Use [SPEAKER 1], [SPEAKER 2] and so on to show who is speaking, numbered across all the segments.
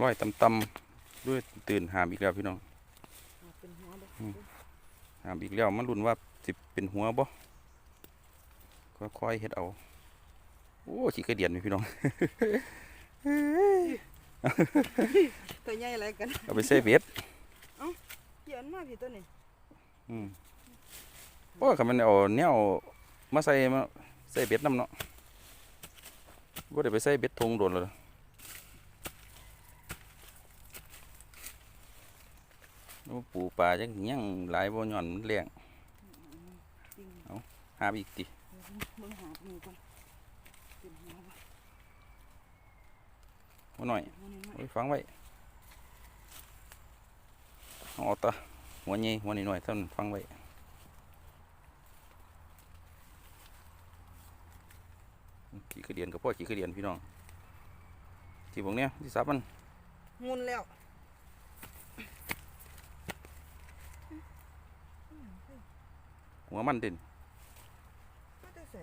[SPEAKER 1] ร้อยตำๆด้วยตื่นหามอีกแล้วพี่น้อง
[SPEAKER 2] เป็นหัวเด้อ
[SPEAKER 1] หามอีกแล้วมันรุนว่าสิเป็นหัวบ่ค่อยๆเฮ็ดเอา โอ้ขี้กระเดียนไหมพี่น้อง
[SPEAKER 2] ตัวใหญ่อะไรกัน
[SPEAKER 1] เอาไปใส่เบ็ด
[SPEAKER 2] เขียนมาพี่ตัวนี้
[SPEAKER 1] อืมโอ้ยคันมันเอาแนวมาใส่มาใส่เบ็ดน้ำเนาะบ่ได้ไปใส่เบ็ดทงโดนเลยโอ้ ปูปลาจังยังหลายบ่ย้อนมันแรง
[SPEAKER 2] จริง
[SPEAKER 1] หาอีกติ
[SPEAKER 2] มึงหาหนูก่อนเป็นหัวบ่
[SPEAKER 1] บ่หน่อย
[SPEAKER 2] หัวนี่
[SPEAKER 1] โอ้ยฟังไว้เอาเอาตาหัวใหญ่หัวน้อยๆเท่านั้นฟังไว้ขี้กระเดียนกับพ่อขี้กระเดียนพี่น้องที่พวกเนี้ยที่ซับมัน
[SPEAKER 2] งุนแล้ว
[SPEAKER 1] หัวมันเด่น
[SPEAKER 2] ก็จะใส่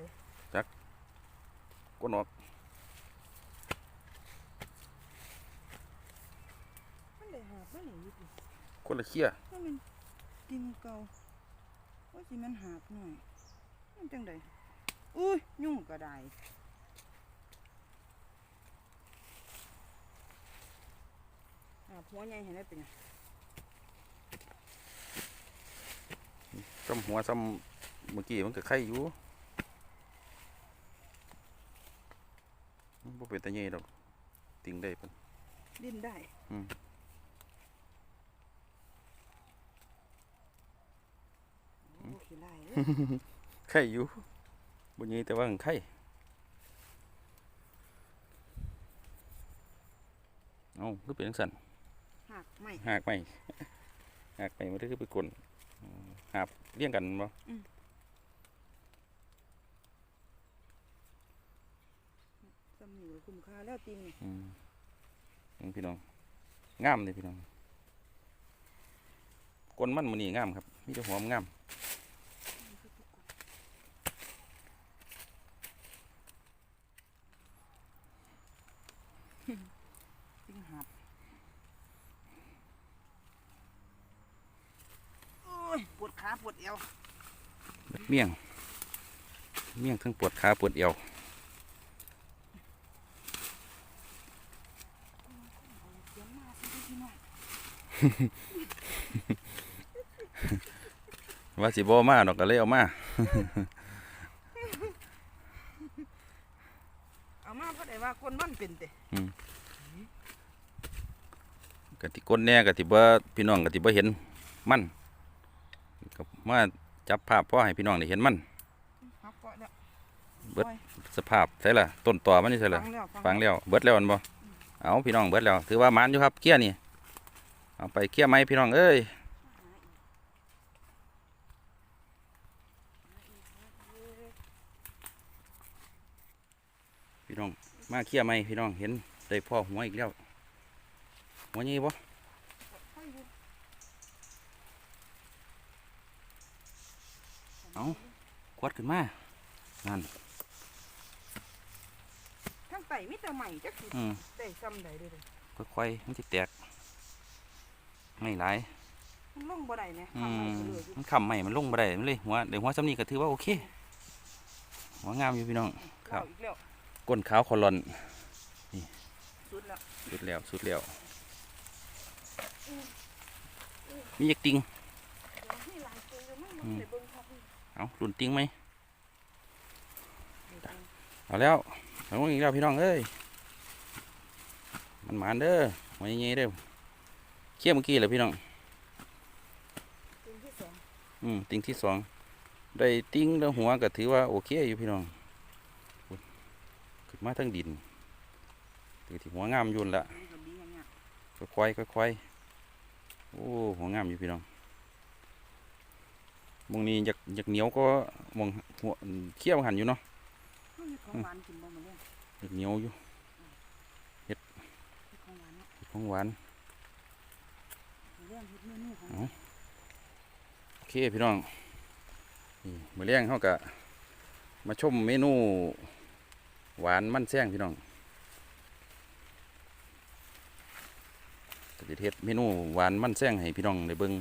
[SPEAKER 1] ก้นออก
[SPEAKER 2] มันได้หาบมันนี่อยู่ติ
[SPEAKER 1] คนละเขี้ย
[SPEAKER 2] ว่ามันกินเก่าว่าสิมันหาบหน่อยมันจังไดอุ้ยยุ่งก็ได้หาบหัวใหญ่เห็นได้เป็นไง
[SPEAKER 1] ซ้ำหัวซ้ำเมื่อกี้มันก็ไข่อยู่มันบ่เป็นตาใหญ่ดอกติงได้ปะ
[SPEAKER 2] ดิ้นได้
[SPEAKER 1] อืม
[SPEAKER 2] โอ้ขี้ไล่เด้อ
[SPEAKER 1] ไข่อยู่บ่ใหญ่แต่ว่ามันไข่เอ้าคือเป็นจังซั่น
[SPEAKER 2] หักไม่
[SPEAKER 1] หากไปหากไปมันคือไปกลนอืมหาบ เลี้ยงกันบ่
[SPEAKER 2] สำนีก็คุ้มค่าแล้วจริงนี่
[SPEAKER 1] อืมนี่พี่น้องงามเลยพี่น้องกลนมันมันนี่งามครับมีแต่หัวมันงาม
[SPEAKER 2] จริงหับโอ้ยปวด ขาปวดเอว
[SPEAKER 1] เมี่ยง เมี่ยงทั้งปวดขาปวดเอว
[SPEAKER 2] เสียงมาสิพี่น้อง
[SPEAKER 1] ว่าสิบ่มาดอกก็เลยเอามา
[SPEAKER 2] เอามาเพราะได้ว่าคนมันเป็นเตะ
[SPEAKER 1] กติก้นแหน่กติบ่พี่น้องกติบ่เห็นมัน ก็มาจับภาพพ่อให้พี่น้องได้เห็นมัน
[SPEAKER 2] หักเกาะแล้ว
[SPEAKER 1] เบิด
[SPEAKER 2] โอ้ย
[SPEAKER 1] สภาพใช่ล่ะต้นตอมันนี่ใช่ล่ะ
[SPEAKER 2] ฟังแล้ว
[SPEAKER 1] ฟังแล้วเบิดแล้วอันบ่เอาพี่น้องเบิดแล้วถือว่ามันอยู่ครับเกี้ยนี่เอาไปเกี้ยไหมพี่น้องเอ้ยพี่น้องมาเกี้ยไหมพี่น้องเห็นได้พ่อหัวอีกแล้วหัวใหญ่บ่ควัดขึ้นมา นั่น
[SPEAKER 2] ทั้งไตมิแต่ใหม่จักสิ
[SPEAKER 1] อืม
[SPEAKER 2] ได้ซ้ำใดเด้อเด้อ
[SPEAKER 1] ค่อยๆมันสิแตก ไม่หลาย
[SPEAKER 2] มันลงบ่ได้นะ
[SPEAKER 1] อื
[SPEAKER 2] ทำใหม่
[SPEAKER 1] ม
[SPEAKER 2] ก็เลยอยู่
[SPEAKER 1] มันคำใหม่มันลงมาได้มันเลยหัวเดี๋ยวหัวซ้ำนี้ก็ถือว่าโอเค หัวงามอยู่พี่น้อง ครับ
[SPEAKER 2] เอาอีกแล้ว
[SPEAKER 1] ก้นขาวคอลอน
[SPEAKER 2] สุดแล้ว
[SPEAKER 1] สุดแล้วสุดแล้ว มียักติง
[SPEAKER 2] เดี๋ยวให้หลายตัวอยู่มั้งมันได้เบิ่งครับ
[SPEAKER 1] เอารุ่นติงไหมเอาแล้วเอาอีกแล้วพี่น้องเอ้ยมันหมานเด้อหัวใหญ่ๆเด้อเคี่ยเมื่อกี้แหละพี่น้อง
[SPEAKER 2] ตัวที่สอง
[SPEAKER 1] อืมติงที่สองได้ติงแล้วหัวก็ถือว่าโอเคอยู่พี่น้องอุ๊ยขึ้นมาทั้งดินถือที่หัวงามอยุ่นนละ
[SPEAKER 2] มันก็ดีอย่างเงี้ย
[SPEAKER 1] ค่อยๆค่อยๆโอ้หัวงามอยู่พี่น้อง มองนี้อยากอยากเหนียวก็มองหัวเคี้ยวหันอยู่เนาะ
[SPEAKER 2] มันมีของหวานกินบ่มาเล่น
[SPEAKER 1] อยากเหนียวอยู่
[SPEAKER 2] มีของหวานเนาะ
[SPEAKER 1] ของหวาน
[SPEAKER 2] มาเล่นเฮ็ดเมนูของ
[SPEAKER 1] เอาโอเคพี่น้องนี่มื้อเลี้ยงเขาก็มาชมเมนูหวานมันแซงพี่น้องก็สิเฮ็ดเมนูหวานมันแซงให้พี่น้องได้เบิ่ง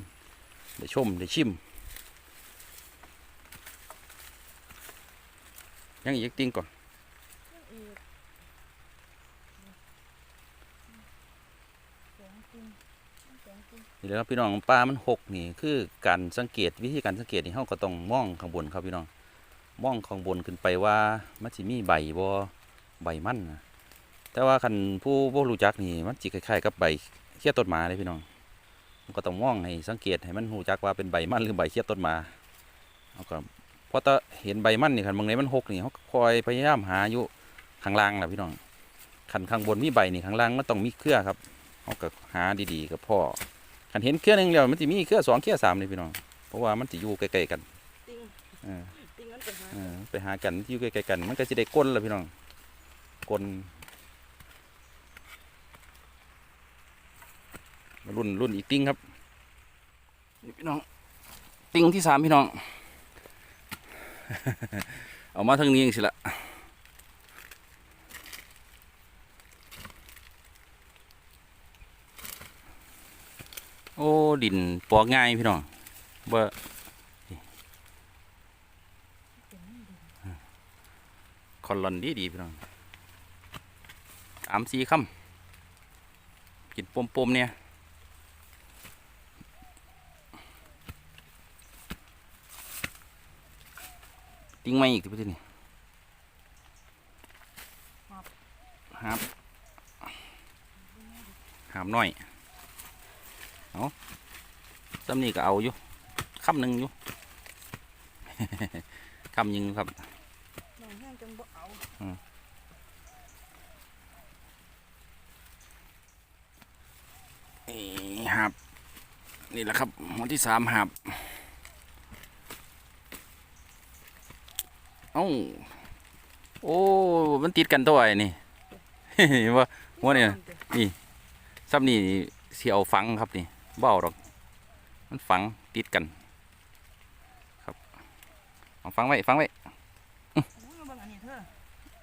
[SPEAKER 1] ได้ชมได้ชิม ยังอีกติ้งก่อนนี่แหละครับพี่น้องปลา มันหกนี่ คือการสังเกตวิธีการสังเกตนี่เฮาก็ต้องมองข้างบนครับพี่น้องมองข้างบนขึ้นไปว่ามันสิมีใบบ่ใบมันนะแต่ว่าคันผู้บ่รู้จักนี่มันสิคล้ายๆกับใบเขี้ยต้นหมาเลยพี่น้องมันก็ต้องมองให้สังเกตให้มันรู้จักว่าเป็นใบมันหรือใบเขี้ยต้นหมาเอาก็ พอตะเห็นใบมันนี่คันบางไหนมันหกนี่เฮาก็คอยพยายามหาอยู่ข้างล่างล่ะพี่น้องคันข้างบนมีใบนี่ข้างล่างมันต้องมีเครือครับเฮาก็หาดีๆกับพ่อคันเห็นเครือหนึ่งแล้วมันจะมีเครือสองเครือสามเลยพี่น้องเพราะว่ามันจะอยู่ใกล้ๆกัน
[SPEAKER 2] ติง
[SPEAKER 1] เออ
[SPEAKER 2] ติงมันเป็นหา
[SPEAKER 1] เออไปหากันที่อยู่ใกล้ๆกัน มันก็จะได้ก้นแล้วพี่น้องก้นมารุ่นรุ่นอีกติ้งครับนี่พี่น้องติ้งที่สามพี่น้อง เอามาทางนี้เองสิละโอ้ ดินปอกง่ายพี่น้องบ่คอนลอนดีดีพี่น้องอามสีคำกินปมปมๆเนี่ย ติ้งไม่อีกทีพี่นี่หามหามน้อย เอาซ้ำนี่ก็เอาอยู่คำหนึ่งอยู่ คำยิงครับ
[SPEAKER 2] นี่หับ
[SPEAKER 1] นี่แหละครับหัวที่สามหับ อ้าโอ้มันติดกันตัวไอ้นี่เห็นว่าหัวเนี่ยซับนี่เสียวฝังครับนี่เบ้าหรอก มันฝังติดกัน ครับเอาฝังไว้ฝังไว้
[SPEAKER 2] โอ้ยเบิ่งอันนี้เธอ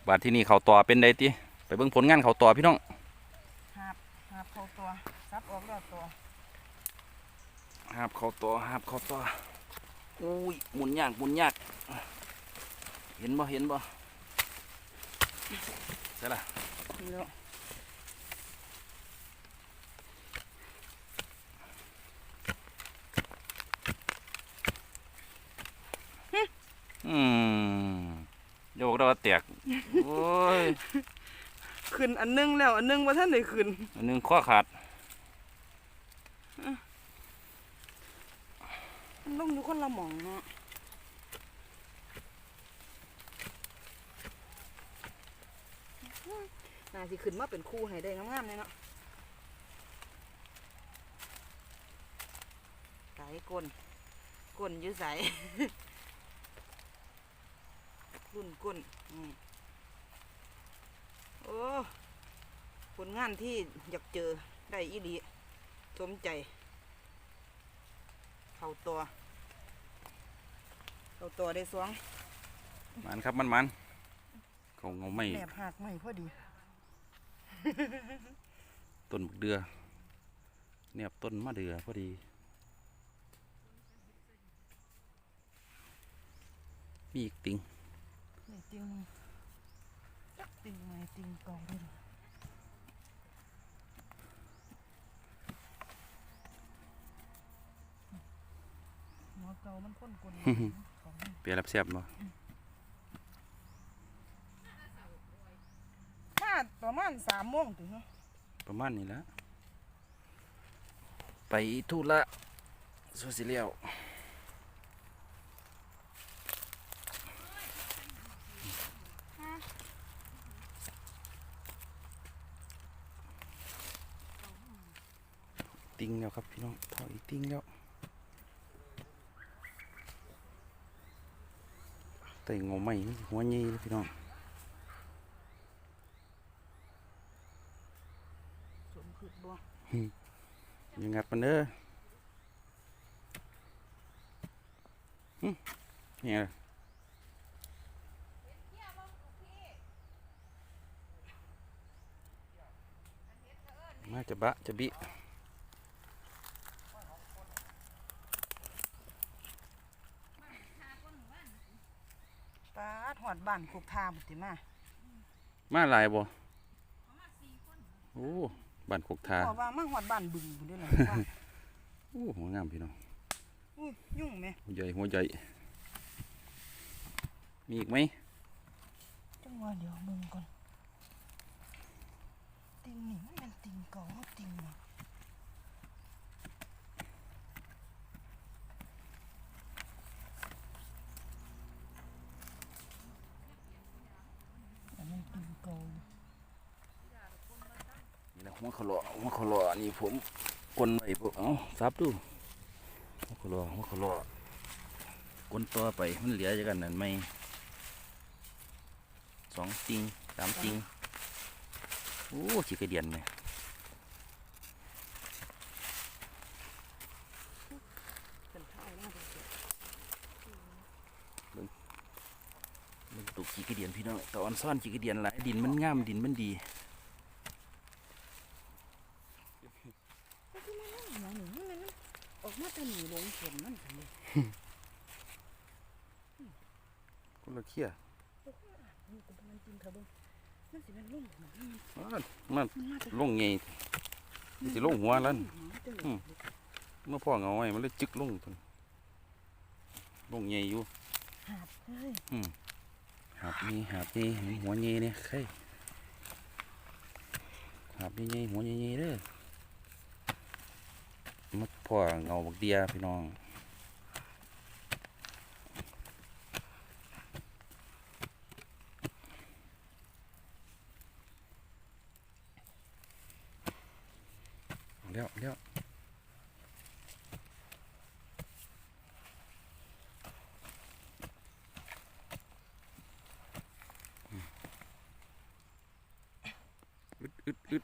[SPEAKER 2] บา
[SPEAKER 1] ดที่นี่เขาต่อเป็นไดติไปเบิ่งผลงานเขาต่อพี่น้อง
[SPEAKER 2] หาบหาบเข้าตัวซับออกแล้วตัว
[SPEAKER 1] หับเขาต่อหับเขาต่ออุ้ยหมุนยากหมุนยาก เห็นบ่เห็นบ่ใช่ละ
[SPEAKER 2] นี่แล้ว
[SPEAKER 1] อืมโยกเราแตกโอ้ย
[SPEAKER 2] ขึ้นอันนึงแล้ว อันนึงว่าท่านได้ขึ้น
[SPEAKER 1] อันหนึงข้อขาด
[SPEAKER 2] มันลงอยู่คนละหม่องเนาะน่า สิขึ้นมาเป็นคู่ให้ได้งามๆเลยเนาะไสกลนกลนอยู่ใสรุ่นก้นอืมโอ้ผลงานที่อยากเจอได้อีดีสมใจเข้าตัวเข้าตัวได้สวง
[SPEAKER 1] มันครับมันมันเขาเงาไม่
[SPEAKER 2] แหนบหักไม่พอดี
[SPEAKER 1] ต้นบักเดือเนี่ยต้นมะเดือพอดี มีอีกติง
[SPEAKER 2] นี่ติงจักติงใหม่ติงเก่าด้วยล่ะหัวเก่ามันข้นกลนของมัน
[SPEAKER 1] เปียรับเสียบบ่
[SPEAKER 2] มาประ มาณสามโมงถึงเนาะ
[SPEAKER 1] ประมาณนี้แหละไปทุละสุสิเลียวติ้งแล้วครับพี่น้องถอยติ้งแล้วแต่งอไม่หัวยี่เลยพี่น้อง ยังงัดมันเด้อเนี่ยมาจะบะจะบิปาดหอด
[SPEAKER 2] บ้านคุกทาบุติมา
[SPEAKER 1] มาหลายบ่โอ้ บ้านกกทา
[SPEAKER 2] บอกว่ามาหอดบ้านบึงบุนด้วยนะว่า
[SPEAKER 1] โอ้หัวงามพี่น้อง
[SPEAKER 2] อุ้ยยุ่งไหม
[SPEAKER 1] หัวใหญ่หัวใหญ่มีอีกไหม
[SPEAKER 2] จังหวะเดี๋ยวมึงก่อนติงนี่มันเป็นติงเก่าเอาติงมาอันนั้นติงเก่าอยู่
[SPEAKER 1] นี่ แหละหัวขลอหัวขลอนี่ผมกลนไว้พวกเอ้าซับดูหัวขลอหัวขลอกลนต่อไปมันเหลือจากกันนั่นไหมสองติงสามติงโอ้ขี้กระเดียนเลย
[SPEAKER 2] เป็นเท่าหน้าเป็นเจ็ด
[SPEAKER 1] มันตุกขี้กระเดียนพี่น้องตอนซ่อนขี้กระเดียนหลายดินมันงามดินมันดี
[SPEAKER 2] ก็ที่มันนั่นหนูนี่มันออกมาแต่ หนีลงฝนนั่นสิเลย
[SPEAKER 1] คนละเขี้ย
[SPEAKER 2] นี่ก็มันจริงเถอะเบิ่งมันสิเป็นลุ่มหัวมัน
[SPEAKER 1] อ้าวมัน
[SPEAKER 2] มันมาแต่
[SPEAKER 1] ลงไงมันสิลงหัวแล้ว
[SPEAKER 2] มันแต่
[SPEAKER 1] อืมเมื่อพ่อเงาไว้มันเลยจึกลงตัวนี้ลงใหญ่อยู่
[SPEAKER 2] หาบเฮ้ย
[SPEAKER 1] หาบนี่หาบนี่เห็นหัวใหญ่เนี่ยใครหาบใหญ่ๆหัวใหญ่ๆเด้อเมื่อพ่อเงาบักเดียพี่น้องเอาแล้วเอาแล้วอึดอึดอึด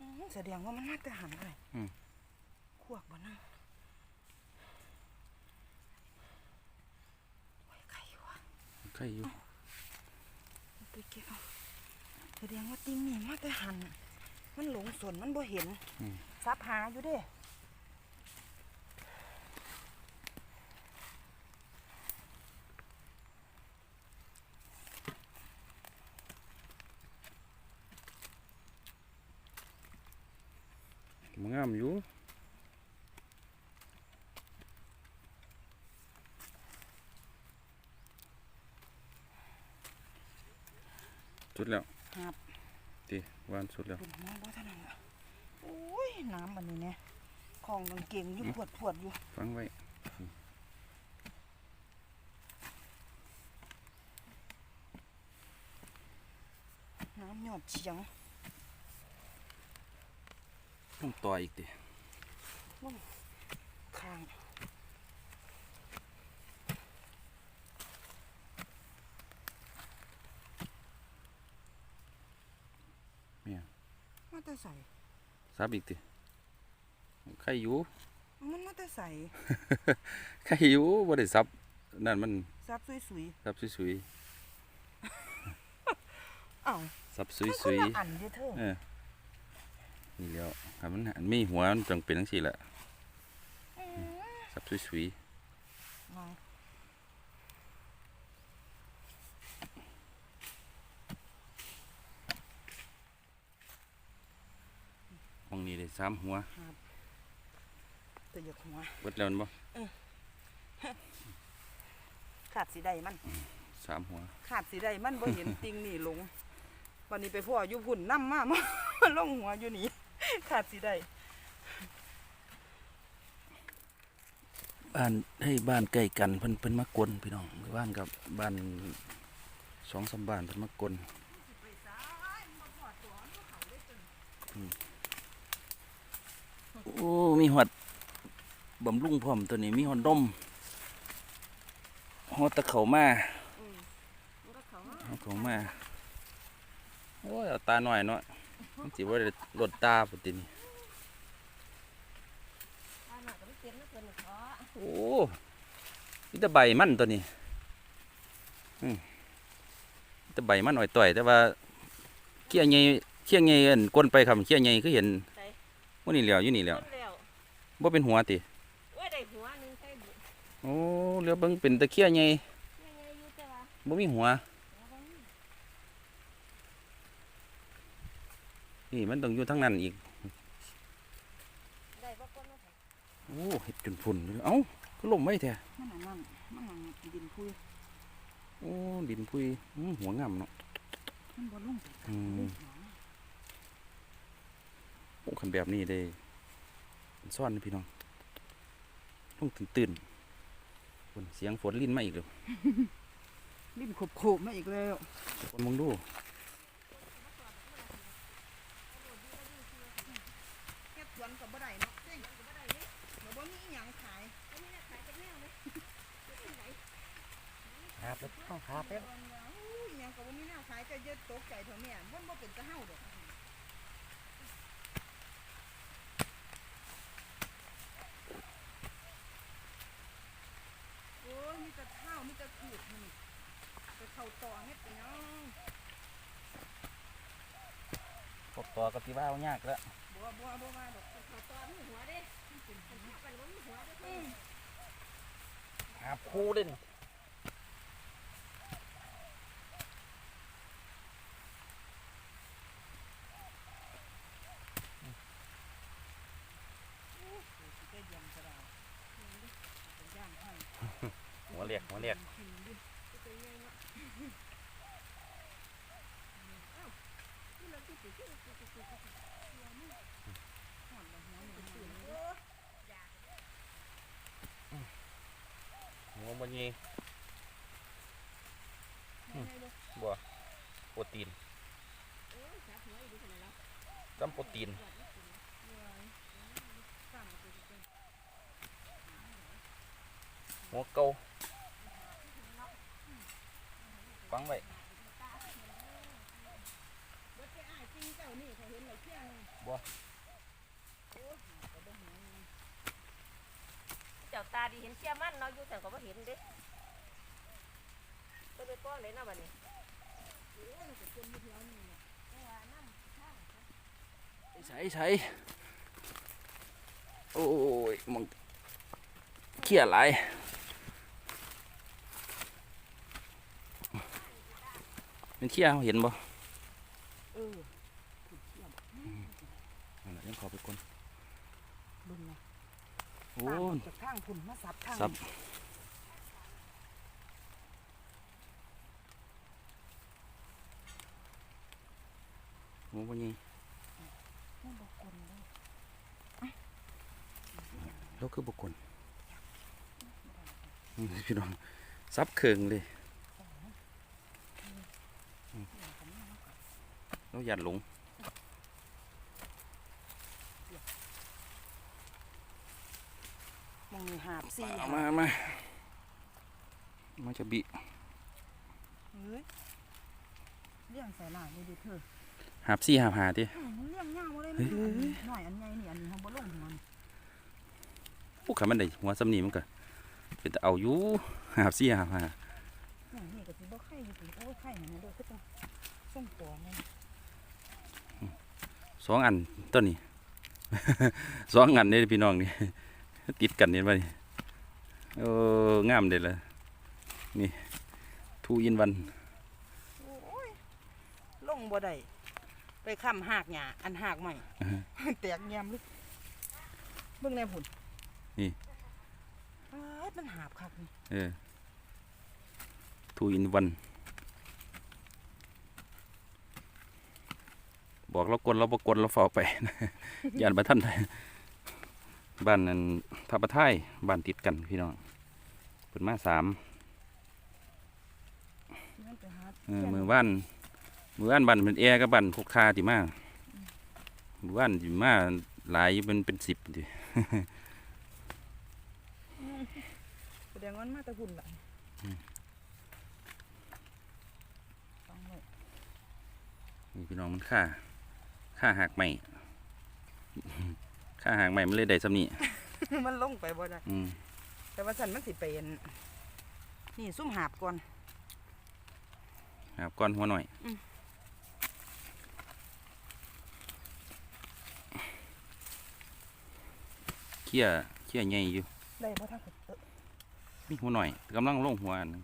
[SPEAKER 2] อืมแสดงว่ามันมาแต่หันเลย
[SPEAKER 1] อืม
[SPEAKER 2] ขวกบ่นั่งโอ้ยไข่วะ
[SPEAKER 1] ใครอยู่
[SPEAKER 2] ไปเก็บเอาแสดงว่าติงนี่มาแต่หัน มันหลงสนมันบ่เห็นซับหาอยู่เด้
[SPEAKER 1] มันงามอยู่ ดแล้ว
[SPEAKER 2] หาบ
[SPEAKER 1] ตีวานสุดแล้ว
[SPEAKER 2] เป็นน้ำบ่เท่านั้นล่ะโอ้ยน้ำอันนี้เนี่ยของกางเกงอยู่ปวดปวดๆอยู่
[SPEAKER 1] ฟังไว้
[SPEAKER 2] น้ำหยอดเฉียง
[SPEAKER 1] ต้องต่ออีกดิ
[SPEAKER 2] ข้าง
[SPEAKER 1] เนี่ย
[SPEAKER 2] มาแต่ ใส่
[SPEAKER 1] ซับอีกดิใครอยู่
[SPEAKER 2] มันมาแต่ใส่
[SPEAKER 1] ใครอยู่บ่ได้ซับนั่นมัน
[SPEAKER 2] ซับสวย
[SPEAKER 1] ซับสวย
[SPEAKER 2] ๆอ้าว
[SPEAKER 1] ๆซับส
[SPEAKER 2] มันคน
[SPEAKER 1] วย
[SPEAKER 2] ละอันเด้อเธอ
[SPEAKER 1] ๆเออนี่แล้วครับมันอันมีหัวมันจังเป็นจังซี่แหละซับสวย
[SPEAKER 2] มอง
[SPEAKER 1] ๆมองนี่ได้ สามหัว
[SPEAKER 2] ตัวหยกหัว
[SPEAKER 1] เบิดแล้วแม่นบ่
[SPEAKER 2] ขาดสีใดมัน
[SPEAKER 1] สามหัว
[SPEAKER 2] ขาดสีใดมันบ่เห็นติงนี่ลงวันนี้ไปพ่ออยู่พุ่นน้ำมามาลงหัวอยู่นี่ขาดสีใด
[SPEAKER 1] บ้านให้บ้านใกล้กันเพิ่นเพิ่นมากวนพี่น้องบ้านกับบ้านสองสามบ้านเพิ่นมากวนอืม โอ้ มีหอดบำรุงพร้อมตัวนี้มีหอดดมหอดตะเขามาหอดเขามา โอ้ยเอาตาหน่อยเนาะมันสิว่าได้ลดตาปตินี่โอ้มีแต่ใบมันตัวนี้อืมมีแต่ใบมันอ่อยต่อย แต่ว่าเขี้ยใหญ่เขี้ยใหญ่อันก้นไปคำเขี้ยใหญ่คือเห็น
[SPEAKER 3] ใส่
[SPEAKER 1] ว่านี่แลี้วยู่นี่แลี้ว
[SPEAKER 3] ว
[SPEAKER 1] บ่เป็นหัวติ
[SPEAKER 3] เว้ยได้หัวนึงใส่บุ
[SPEAKER 1] โอ้เรือเบิ่งเป็นตะเคียน
[SPEAKER 3] ยงไงอยู่
[SPEAKER 1] ม่มีหัวนี่มันต้องอยู่ทั้งนั้นอีกโอ้เห็ดจนฝุ่นเอ้าก็ลมไม่แท้โอ้ดินพุยหัวงามเนาะ
[SPEAKER 2] มันบ่ลงไป
[SPEAKER 1] อืม โอ้คันแบบนี้ได้ซ่อนนะพี่น้องต้องตื่นตื่นๆฝนเสียงฝนลิ้นมาอีกแล้ว
[SPEAKER 2] ลิ้นขบโขบมาอีกแล้ว
[SPEAKER 1] คนมองดู
[SPEAKER 2] เฮ็ดสวนก็บ่ได้เนาะเจ๊งก็บ่ได้เด้บ่บ่มีอิหยังขาย
[SPEAKER 3] อันนี้น่ะขายจักแนวเลยเป็นไหน
[SPEAKER 4] ครับต้องครับเด้อ
[SPEAKER 2] อู้อิหยังก็บ่มีแนวขายจะเยอะตกใจเท่าแม่มันบ่เป็นตะเฮาดอกโอ้ย มีแต่ข้าวมีแต่ขืดมันไปเข้าต่อเฮ็ดไปเนาะ
[SPEAKER 1] กดต่อกับที่ว่ายากแล้ว
[SPEAKER 2] บัวบัวบัวมาดอก
[SPEAKER 3] เขาตอมีหัวเด้มันเป็นมันเข้าไปแล้วมันมีหัวเด้
[SPEAKER 2] อืม
[SPEAKER 4] ครับคู่เด่น
[SPEAKER 2] สิได้ยำกระดาษเป็นย่างให้
[SPEAKER 1] หัวเรียกหัวเรียก
[SPEAKER 2] กินดิ
[SPEAKER 3] ที่เราที่สิที่เราที่สิที่
[SPEAKER 2] หอดละหัวหนึ่งหนึ่ง
[SPEAKER 1] หัวมันยี
[SPEAKER 2] ให้ให้เลย
[SPEAKER 1] บัวโปรตีน
[SPEAKER 3] โอ้ยจับหัวอยู่ขนาดแล้ว
[SPEAKER 1] จำโปรตีน
[SPEAKER 2] สั่งไปเลย
[SPEAKER 1] หัวเกาฟัง ไว้
[SPEAKER 2] เบิดไปอ้ายจริงเจ้านี่เขาเห็นไหลเที่ยง
[SPEAKER 3] เจ้าตาดีเห็นเสียมันเนาะอยู่แต่ก็บ่เห็นเด้ไปไปป้อนเลยเนาะบัดนี้
[SPEAKER 1] ใช้ใช้โอ้ยมึงเขี้ยหลาย เป็นเขี้ยเห็นบ่
[SPEAKER 2] เออ
[SPEAKER 1] นั่นแหละยังขอไปก่อน
[SPEAKER 2] เบิ่งนะ
[SPEAKER 1] โอ้
[SPEAKER 2] ตามจากทางพุ่นมาสับทาง
[SPEAKER 1] ซับหัวมันยี
[SPEAKER 2] มันบ่คนเลย
[SPEAKER 1] แล้วคือบุคคลอืมพี่น้องซับเคืองเลยอืม แล้วหยัดหลง
[SPEAKER 2] มองมีหาบซี่
[SPEAKER 1] เอามามามาจะบิ
[SPEAKER 2] เฮ้ยเลี้ยงใส่หลานนี่ดิเธอ
[SPEAKER 1] หาบซี่หาบหาดิ
[SPEAKER 2] อืมมันเลี้ยงยาวบ่เลย
[SPEAKER 1] เฮ้
[SPEAKER 2] มัน
[SPEAKER 1] ย
[SPEAKER 2] หน่อยอันใหญ่นี่อันนี้เฮาบ่ลงหัวนี่
[SPEAKER 1] พวกขามันได้หัวสำนีมันก็เป็นแต่เอาอยู่หาบซี่หาบหา
[SPEAKER 2] อย่างนี้ก็สิบ่ไข่อยู่ติโอ้ยไข่นั่นน่ะเด้อคือจังส่งปอมัน
[SPEAKER 1] สองอันต้นนี้ สองอันนี่พี่น้องนี่ติดกันเห็นป่ะนี่โอ้งามเด็ดเลยนี่ทูอินวัน
[SPEAKER 2] โอ้ยลงบ่ได้ไปค้ำหากหญ้าอันหากใหม่แตกแยมลึกเบิ่งแน่พุ่น
[SPEAKER 1] นี่
[SPEAKER 2] อ้ายมันหาบคักนี่
[SPEAKER 1] เออทูอินวัน บอกเรากดเราบกดเราเฝ้าไปยานมาท่านไทยบ้านนั้นทับปะไทยบ้านติดกันพี่น้องเป็นมาสาม
[SPEAKER 2] มันไปหา
[SPEAKER 1] เออมือบ้านมือบ้านบ้านเป็นแอร์กับบ้านพกคาติมามือบ้านติมาหลายเป็นเป็นสิบดิ
[SPEAKER 2] แสดงว่ามันมาแต่หุ่นล่ะต้องเลย
[SPEAKER 1] นี่พี่น้องมันค่า ค่าหักใหม่ค่าหักใหม่มันเลยได้สำนี
[SPEAKER 2] มันลงไปบ่ได้
[SPEAKER 1] อืม
[SPEAKER 2] แต่ว่าสันมันสิเป็นนี่ซุ่มหาบก่อน
[SPEAKER 1] หักก้อนหัวหน่อย
[SPEAKER 2] อืม
[SPEAKER 1] เขี้ยเขี้ยใหญ่อยู่
[SPEAKER 2] ได้บ่ทักเออ
[SPEAKER 1] มีหัวหน่อยกำลังลงหัวอันหนึ่ง